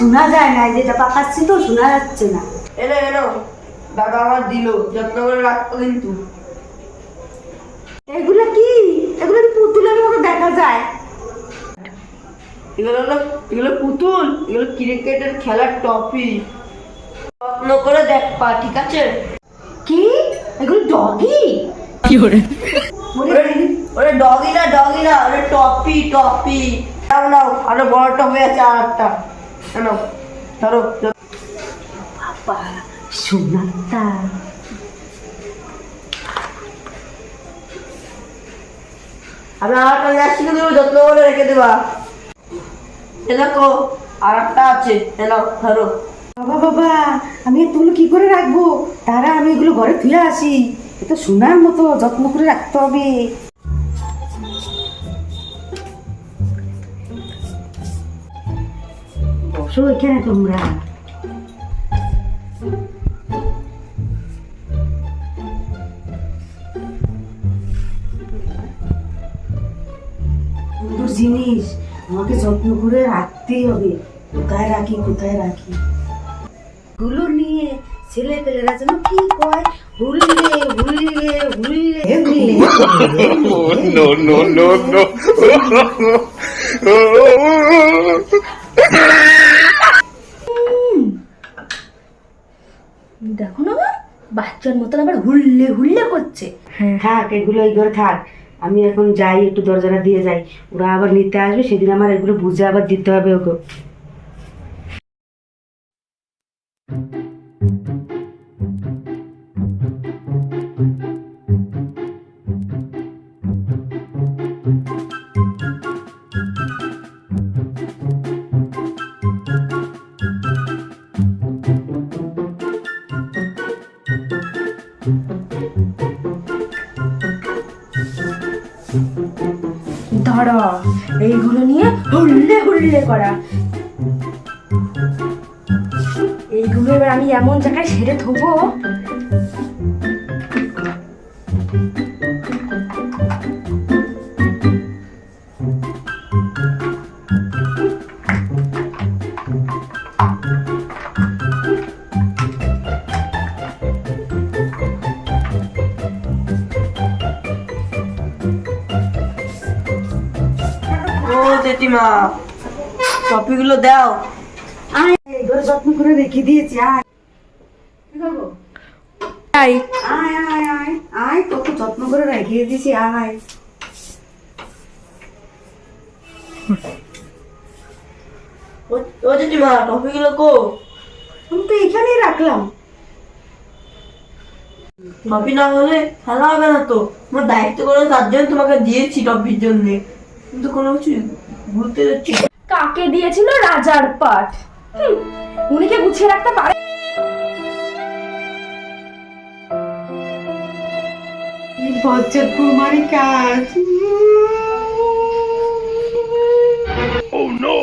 শোনা যায় না যেটা পাকাচ্ছি তো শোনা যাচ্ছে না। এলো এলো। দাদা আমার দিল যত্ন করে রাখতো কিন্তু। এগুলো কি? এগুলো পুতুলের মতো দেখা যায়? এগুলো হলো এগুলো পুতুল এগুলো ক্রিকেটের খেলার টপি যত্ন করে দেখ পা ঠিক আছে? কি? এগুলো ডগি? ওরে? ওরে ডগি না ডগি না ওরে টপি টপি নাও নাও আরও বড় টপি আছে আর একটা নাও ধরো বাবা সোনাটা আমি আর কিন্তু যত্ন করে রেখে দেবা। এ দেখো আর একটা আছে ধরো। বাবা বাবা আমি এতগুলো কি করে রাখব? তারা আমি এগুলো ঘরে ধুয়ে আসি। এ তো সোনার মতো যত্ন করে রাখতে হবে। বসো এখানে তোমরা জিনিস আমাকে যত্ন করে রাখতেই হবে কোথায় রাখি কোথায় রাখি গুলো নিয়ে ছেলে পেলেরা যেন কি কয় হুললে হুললে হুললে Oh, no, no, no. দেখো না বাচ্চার মতন আবার হুল্লে হুল্লে করছে। থাক এগুলো এই ঘরে থাক। আমি এখন যাই একটু দরজাটা দিয়ে যাই। ওরা আবার নিতে আসবে সেদিন আমার এগুলো বুঝে আবার দিতে হবে ওকে। এইগুলো নিয়ে হুল্লে হুল্লে করা। এইগুলো এবার আমি এমন জায়গায় সেরে থবো জেঠিমা টপিগুলো দাও। আয়। ঘরে যত্ন করে রেখে দিয়েছি আয়। কি আয়। আয় আয় আয় কত যত্ন করে রেখে দিয়েছি আয়। ও- ও জেঠিমা টপিগুলো কো। আমি তো এখানেই রাখলাম। টপি না হলে খেলা হবে না তো। আমার দায়িত্ব করে তার জন্য তোমাকে দিয়েছি টপির জন্য। কিন্তু কোনো কিছু ঘুরতে যাচ্ছি। কাকে দিয়েছিল রাজার পাট হুম, উনি কে গুছিয়ে রাখতে পারে? বজ্জাত কুমারী কাজ। Oh no.